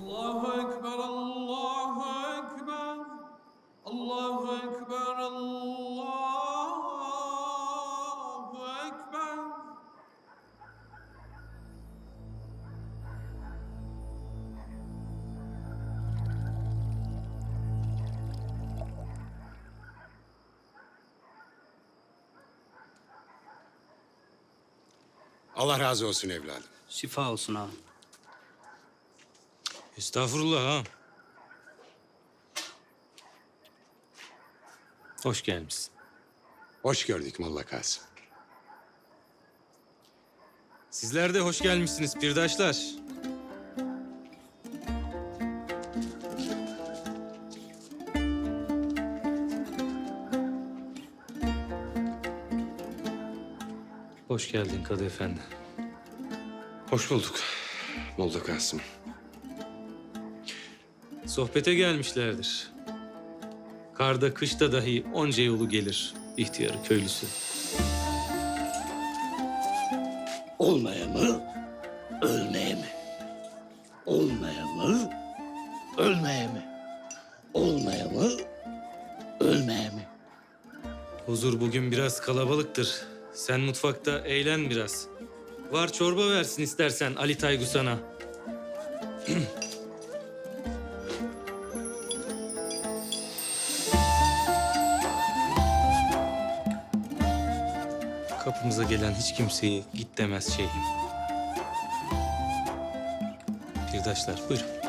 Allahu Ekber, Allahu Ekber. Allahu Ekber, Allahu Ekber. Allah razı olsun evladım. Şifa olsun ağam. Estağfurullah ha. Hoş gelmişsin. Hoş gördük Molla Kasım. Sizler de hoş gelmişsiniz pirdaşlar. Hoş geldin Kadı Efendi. Hoş bulduk Molla Kasım. Sohbete gelmişlerdir. Karda kışta dahi onca yolu gelir ihtiyarı köylüsü. Olmaya mı, ölmeye mi? Olmaya mı, ölmeye mi? Olmaya mı, ölmeye mi? Huzur bugün biraz kalabalıktır. Sen mutfakta eğlen biraz. Var çorba versin istersen Ali Taygu sana. Kapımıza gelen hiç kimseyi git demez şeyhim. Pirdaşlar buyurun.